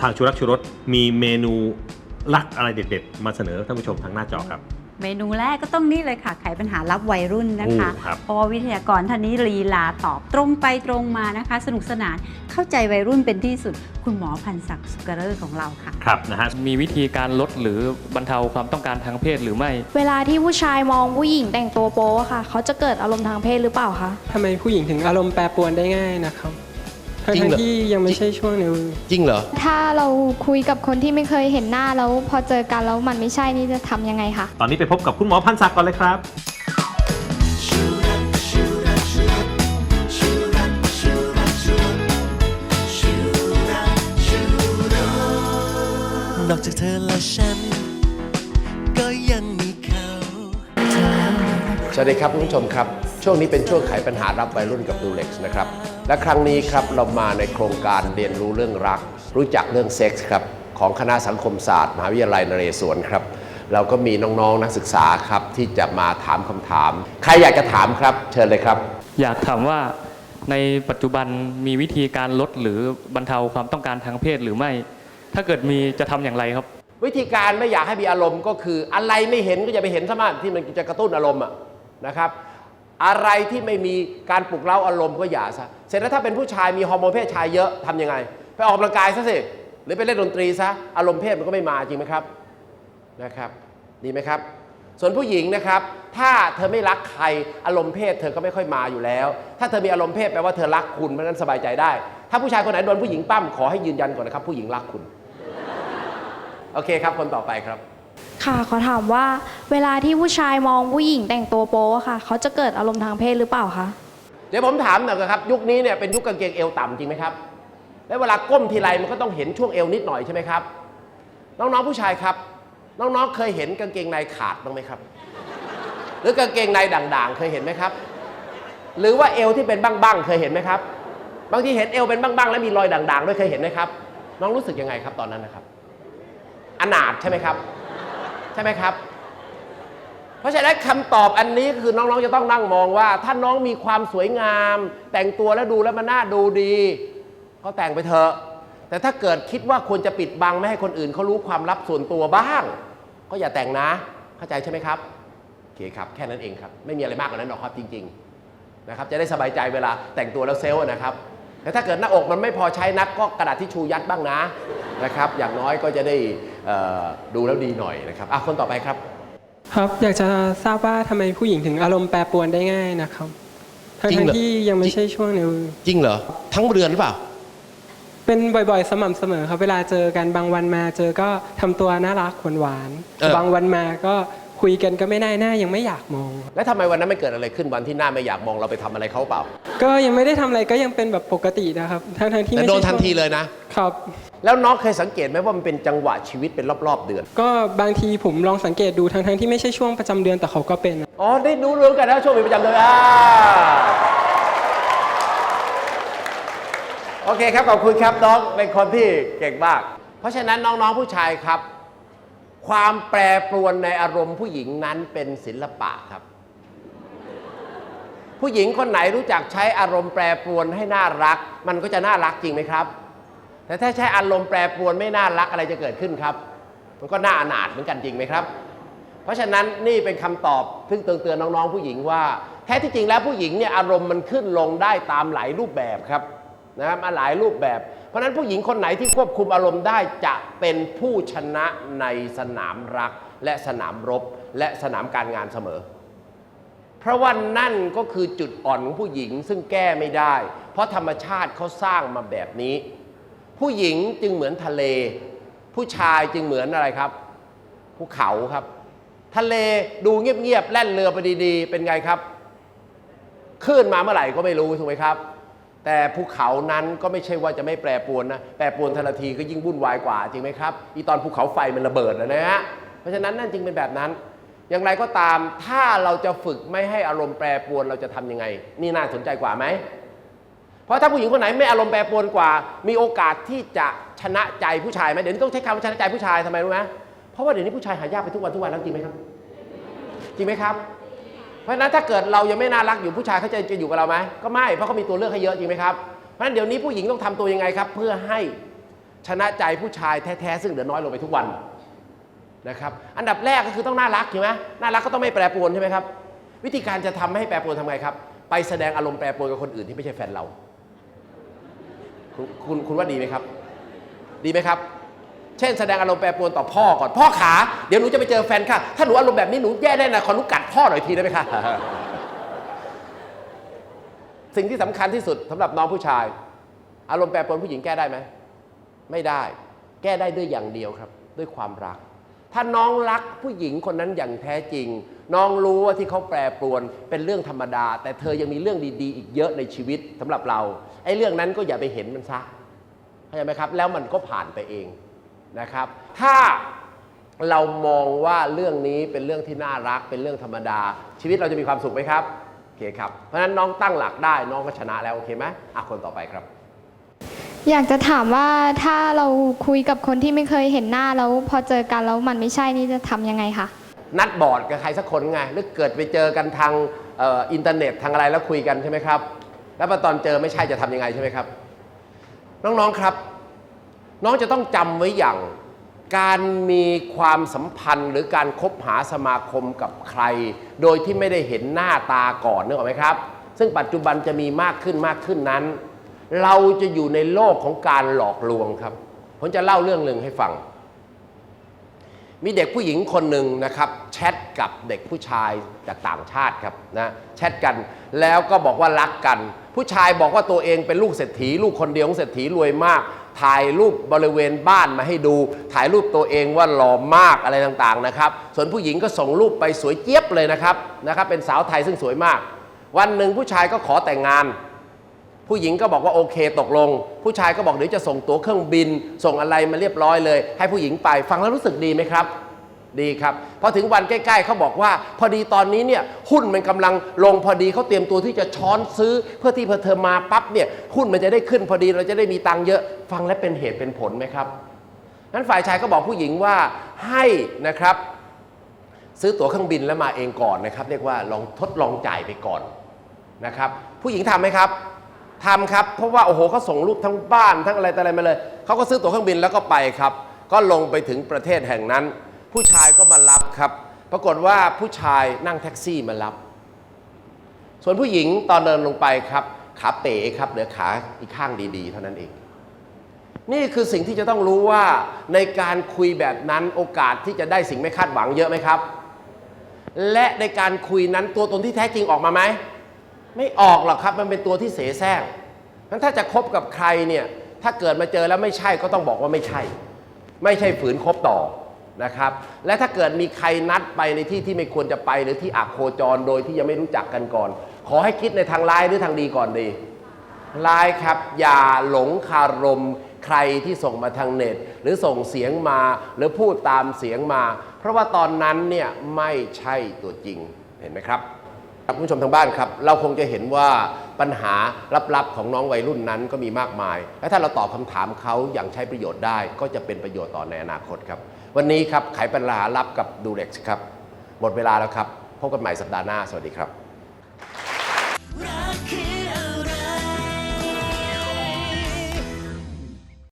ทางชูรักชูรสมีเมนูลักอะไรเด็ด ๆ มาเสนอท่านผู้ชมทางหน้าจอครับ เมนูแรกก็ต้องนี่เลยค่ะไขปัญหารับวัยรุ่นนะคะ โอ้ครับ เพราะว่าวิทยากรท่านนี้ลีลาตอบตรงไปตรงมานะคะ สนุกสนานเข้าใจวัยรุ่นเป็นที่สุด คุณหมอพันศักดิ์สุกเรอร์ของเราค่ะ ครับนะฮะ มีวิธีการลดหรือบรรเทาความต้องการทางเพศหรือไม่ เวลาที่ผู้ชายมองผู้หญิงแต่งตัวโป๊อะค่ะ เขาจะเกิดอารมณ์ทางเพศหรือเปล่าคะ ทำไมผู้หญิงถึงอารมณ์แปรปรวนได้ง่ายนะครับ ทั้งจริงเหรอ ๆที่ยังไม่ใช่ช่วงนิวจริงเหรอ ถ้าเราคุยกับคนที่ไม่เคยเห็นหน้าแล้วพอเจอกันแล้วมันไม่ใช่นี่จะทำยังไงคะ ตอนนี้ไปพบกับคุณหมอพันศักดิ์ก่อนเลยครับ นอกจากเธอและฉัน ก็ยังมีเขา สวัสดีครับคุณผู้ชมครับ ช่วงนี้เป็นช่วงไขปัญหารับวัยรุ่นกับดูเล็กซ์นะครับ และครั้งนี้ครับเรามาในโครงการเรียนรู้เรื่องรัก รู้จักเรื่องเซ็กส์ครับของคณะสังคมศาสตร์มหาวิทยาลัยนเรศวรครับ เราก็มีน้องๆนักศึกษาครับที่จะมาถามคำถาม ใครอยากจะถามครับ เชิญเลยครับ อยากถามว่าในปัจจุบันมีวิธีการลดหรือบรรเทาความต้องการทางเพศหรือไม่ ถ้าเกิดมีจะทำอย่างไรครับ วิธีการไม่อยากให้มีอารมณ์ก็คืออะไรไม่เห็นก็อย่าไปเห็นซะมากที่มันจะกระตุ้นอารมณ์อะนะครับ อะไรที่ไม่มีการปลุกเร้าอารมณ์ก็อย่าซะเสร็จแล้วถ้าเป็นผู้ชายมีฮอร์โมนเพศชายเยอะทำยังไง ไปออกกำลังกายซะสิหรือไปเล่นดนตรีซะอารมณ์เพศมันก็ไม่มาจริงไหมครับนะครับดีไหมครับส่วนผู้หญิงนะครับ ถ้าเธอไม่รักใครอารมณ์เพศเธอก็ไม่ค่อยมาอยู่แล้ว ถ้าเธอมีอารมณ์เพศแปลว่าเธอรักคุณเพราะฉะนั้นสบายใจได้ ถ้าผู้ชายคนไหนโดนผู้หญิงปั้มขอให้ยืนยันก่อนนะครับผู้หญิงรักคุณ โอเคครับคนต่อไปครับ ค่ะขอถามว่าเวลาที่ผู้ชายมองผู้หญิงแต่งตัวโป๊อะค่ะ เขาจะเกิดอารมณ์ทางเพศหรือเปล่าคะ เดี๋ยวผมถามหน่อยนะครับ ยุคนี้เนี่ยเป็นยุคกางเกงเอวต่ำจริงไหมครับ แล้วเวลาก้มทีไรมันก็ต้องเห็นช่วงเอวนิดหน่อยใช่ไหมครับ น้องๆผู้ชายครับ น้องๆเคยเห็นกางเกงในขาดบ้างไหมครับ หรือกางเกงในด่างๆ เคยเห็นไหมครับ หรือว่าเอวที่เป็นบ้างๆเคยเห็นไหมครับ บางทีเห็นเอวเป็นบ้างๆ แล้วมีรอยด่างๆด้วยเคยเห็นไหมครับ น้องรู้สึกยังไงครับตอนนั้นนะครับ อนาถใช่ไหมครับ ช่ไหมครับ เพราะฉะนั้นคำตอบอันนี้คือน้องๆจะต้องนั่งมองว่า ถ้าน้องมีความสวยงาม แต่งตัวแล้วดูแล้วมันน่าดูดี ก็แต่งไปเถอะ แต่ถ้าเกิดคิดว่าควรจะปิดบังไม่ให้คนอื่นเขารู้ความลับส่วนตัวบ้าง ก็อย่าแต่งนะ เข้าใจใช่ไหมครับโอเคครับ แค่นั้นเองครับ ไม่มีอะไรมากกว่านั้นหรอกครับจริง ๆ นะครับ จะได้สบายใจเวลาแต่งตัวแล้วเซลล์นะครับ แต่ถ้าเกิดหน้าอกมันไม่พอใช้นักก็กระดาษทิชชูยัดบ้างนะนะครับ อย่างน้อยก็จะได้เอ่อดูแล้วดีหน่อยนะครับอะคนต่อไปครับ ครับอยากจะทราบว่าทำไมผู้หญิงถึงอารมณ์แปรปรวนได้ง่ายนะครับทั้จริงงเหรอๆที่ยังไม่ใช่ช่วงนิวจริงเหรอทั้งเรือนหรือเปล่า เป็นบ่อยๆ สม่ำเสมอครับ เวลาเจอกันบางวันมาเจอก็ทำตัวน่ารักหวานเออๆบางวันมาก็ คุยกันก็ไม่น่าหน้ายังไม่อยากมอง แล้วทำไมวันนั้นไม่เกิดอะไรขึ้นวันที่หน้าไม่อยากมองเราไปทำอะไรเขาเปล่าก็ยังไม่ได้ทำอะไรก็ยังเป็นแบบปกตินะครับทั้งๆที่แต่ไม่โดใช่นทันช่วงทีเลยนะ ครับ แล้วน้องเคยสังเกตไหมว่ามันเป็นจังหวะชีวิตเป็นรอบๆเดือน ก็บางทีผมลองสังเกตดูทั้งๆที่ไม่ใช่ช่วงประจำเดือนแต่เขาก็เป็นอ๋อ ได้รู้เรื่องกันนะช่วงมีประจำเดือนอ่าโอเคครับ ขอบคุณครับน้องเป็นคนที่เก่งมาก เพราะฉะนั้นน้องๆผู้ชายครับ ความแปรปรวนในอารมณ์ผู้หญิงนั้นเป็นศิลปะครับ ผู้หญิงคนไหนรู้จักใช้อารมณ์แปรปรวนให้น่ารัก มันก็จะน่ารักจริงไหมครับ แต่ถ้าใช้อารมณ์แปรปรวนไม่น่ารักอะไรจะเกิดขึ้นครับ มันก็น่าอนาถเหมือนกันจริงไหมครับ เพราะฉะนั้นนี่เป็นคำตอบซึ่งเตือนน้องๆ ผู้หญิงว่าแท้ที่จริงแล้วผู้หญิงเนี่ยอารมณ์มันขึ้นลงได้ตามหลายรูปแบบครับนะครับมาหลายรูปแบบ เพราะนั้นผู้หญิงคนไหนที่ควบคุมอารมณ์ได้จะเป็นผู้ชนะในสนามรัก และสนามรบ และสนามการงานเสมอ เพราะว่านั่นก็คือจุดอ่อนของผู้หญิงซึ่งแก้ไม่ได้ เพราะธรรมชาติเขาสร้างมาแบบนี้ ผู้หญิงจึงเหมือนทะเล ผู้ชายจึงเหมือนอะไรครับภูเขาครับ ทะเลดูเงียบๆแล่นเรือไปดีๆ เป็นไงครับคลื่นมาเมื่อไหร่ก็ไม่รู้ถูกไหมครับ แต่ภูเขานั้นก็ไม่ใช่ว่าจะไม่แปรปรวนนะ แปรปรวนทันทีก็ยิ่งวุ่นวายกว่าจริงไหมครับ อีตอนภูเขาไฟมันระเบิดนะฮะ เพราะฉะนั้นนั่นจึงเป็นแบบนั้น อย่างไรก็ตาม ถ้าเราจะฝึกไม่ให้อารมณ์แปรปรวนเราจะทำยังไง นี่น่าสนใจกว่าไหม เพราะถ้าผู้หญิงคนไหนไม่อารมณ์แปรปรวนกว่า มีโอกาสที่จะชนะใจผู้ชายไหมเดี๋ยวนี้ต้องใช้คำว่าชนะใจผู้ชายทำไมรู้ไหมเพราะว่าเดี๋ยวนี้ผู้ชายหายากไปทุกวันทุกวันแล้วจริงไหมครับ จริงไหมครับ ราะฉะนั้นถ้าเกิดเรายังไม่น่ารักอยู่ผู้ชายเขาจะจะอยู่กับเราไหมก็ไม่เพราะเขามีตัวเลือกให้เยอะจริงไหมครับเพราะฉะนั้นเดี๋ยวนี้ผู้หญิงต้องทำตัวยังไงครับ เพื่อให้ชนะใจผู้ชายแท้ๆซึ่งเหลือน้อยลงไปทุกวันนะครับอันดับแรกก็คือต้องน่ารักใช่ไหมน่ารักก็ต้องไม่แปรปรวนใช่ไหมครับวิธีการจะทำให้แปรปรวนทำไงครับ ไปแสดงอารมณ์แปรปรวนกับคนอื่นที่ไม่ใช่แฟนเรา คุณคุณว่าดีไหมครับ ดีไหมครับ เช่นแสดงอารมณ์แปรปรวนต่อพ่อก่อนพ่อขาเดี๋ยวหนูจะไปเจอแฟนค่ะ ถ้าหนูอารมณ์แบบนี้หนูแย่แน่นะขอหนูกัดพ่อหน่อยทีได้ไหมคะสิ่งที่สำคัญที่สุดสำหรับน้องผู้ชาย อารมณ์แปรปรวนผู้หญิงแก้ได้ไหมไม่ได้ แก้ได้ด้วยอย่างเดียวครับ ด้วยความรัก ถ้าน้องรักผู้หญิงคนนั้นอย่างแท้จริง น้องรู้ว่าที่เขาแปรปรวนเป็นเรื่องธรรมดา แต่เธอยังมีเรื่องดี ๆ อีกเยอะในชีวิตสำหรับเราไอ้เรื่องนั้นก็อย่าไปเห็นมันซะเข้าใจไหมครับ แล้วมันก็ผ่านไปเอง นะครับ ถ้าเรามองว่าเรื่องนี้เป็นเรื่องที่น่ารักเป็นเรื่องธรรมดา ชีวิตเราจะมีความสุขไหมครับโอเคครับ เพราะฉะนั้นน้องตั้งหลักได้น้องก็ชนะแล้วโอเคไหมอะคนต่อไปครับ อยากจะถามว่าถ้าเราคุยกับคนที่ไม่เคยเห็นหน้าแล้วพอเจอกันแล้วมันไม่ใช่นี่จะทำยังไงคะนัดบอร์ดกับใครสักคนไงหรือเกิดไปเจอกันทางเอ่ออินเทอร์เน็ตทางอะไรแล้วคุยกันใช่ไหมครับ แล้วพอตอนเจอไม่ใช่จะทำยังไงใช่ไหมครับ น้องๆครับ น้องจะต้องจำไว้อย่าง การมีความสัมพันธ์ หรือการคบหาสมาคมกับใคร โดยที่ไม่ได้เห็นหน้าตาก่อนนึกออกไหมครับ ซึ่งปัจจุบันจะมีมากขึ้นมากขึ้นนั้น เราจะอยู่ในโลกของการหลอกลวงครับผมจะเล่าเรื่องหนึ่งให้ฟัง มีเด็กผู้หญิงคนหนึ่งนะครับแชทกับเด็กผู้ชายจากต่างชาติครับนะแชทกันแล้วก็บอกว่ารักกัน ผู้ชายบอกว่าตัวเองเป็นลูกเศรษฐี ลูกคนเดียวของเศรษฐีรวยมาก ถ่ายรูปบริเวณบ้านมาให้ดู ถ่ายรูปตัวเองว่าหล่อมากอะไรต่างๆนะครับ ส่วนผู้หญิงก็ส่งรูปไปสวยเจี๊ยบเลยนะครับนะครับ เป็นสาวไทยซึ่งสวยมาก วันหนึ่งผู้ชายก็ขอแต่งงาน ผู้หญิงก็บอกว่าโอเคตกลง ผู้ชายก็บอกเดี๋ยวจะส่งตั๋วเครื่องบิน ส่งอะไรมาเรียบร้อยเลย ให้ผู้หญิงไปฟังแล้วรู้สึกดีไหมครับ ดีครับพอถึงวันใกล้ๆเขาบอกว่า พอดีตอนนี้เนี่ยหุ้นมันกำลังลงพอดีเขาเตรียมตัวที่จะช้อนซื้อ เพื่อที่พอเธอมาปั๊บเนี่ยหุ้นมันจะได้ขึ้นพอดีเราจะได้มีตังค์เยอะฟังแล้วเป็นเหตุเป็นผลไหมครับนั้นฝ่ายชายก็บอกผู้หญิงว่าให้นะครับ ซื้อตั๋วเครื่องบินแล้วมาเองก่อนนะครับ เรียกว่าลองทดลองจ่ายไปก่อนนะครับ ผู้หญิงทำไหมครับทำครับเพราะว่าโอ้โหเขาส่งรูปทั้งบ้านทั้งอะไรแต่อะไรมาเลยเขาก็ซื้อตั๋วเครื่องบินแล้วก็ไปครับ ก็ลงไปถึงประเทศแห่งนั้น ผู้ชายก็มารับครับ ปรากฏว่าผู้ชายนั่งแท็กซี่มารับ ส่วนผู้หญิงตอนเดินลงไปครับ ขาเป๋ครับเหลือขาอีกข้างดีๆ เท่านั้นเอง นี่คือสิ่งที่จะต้องรู้ว่าในการคุยแบบนั้นโอกาสที่จะได้สิ่งไม่คาดหวังเยอะไหมครับ และในการคุยนั้นตัวตนที่แท้จริงออกมาไหมไม่ออกหรอกครับมันเป็นตัวที่เสแสร้งงั้นถ้าจะคบกับใครเนี่ยถ้าเกิดมาเจอแล้วไม่ใช่ก็ต้องบอกว่าไม่ใช่ ไม่ใช่ฝืนคบต่อ นะครับ และถ้าเกิดมีใครนัดไปในที่ที่ไม่ควรจะไปหรือที่อักโคจรโดยที่ยังไม่รู้จักกันก่อน ขอให้คิดในทางร้ายหรือทางดีก่อนดีร้ายครับอย่าหลงคารมใครที่ส่งมาทางเน็ต หรือส่งเสียงมาหรือพูดตามเสียงมา เพราะว่าตอนนั้นเนี่ยไม่ใช่ตัวจริงเห็นไหมครับคุณผู้ชมทางบ้านครับ เราคงจะเห็นว่าปัญหาลับๆของน้องวัยรุ่นนั้นก็มีมากมาย และถ้าเราตอบคำถามเขาอย่างใช้ประโยชน์ได้ ก็จะเป็นประโยชน์ต่อในอนาคตครับวันนี้ครับไขปัญหารับกับดูเร็กซ์ครับ หมดเวลาแล้วครับ พบกันใหม่สัปดาห์หน้า สวัสดีครับ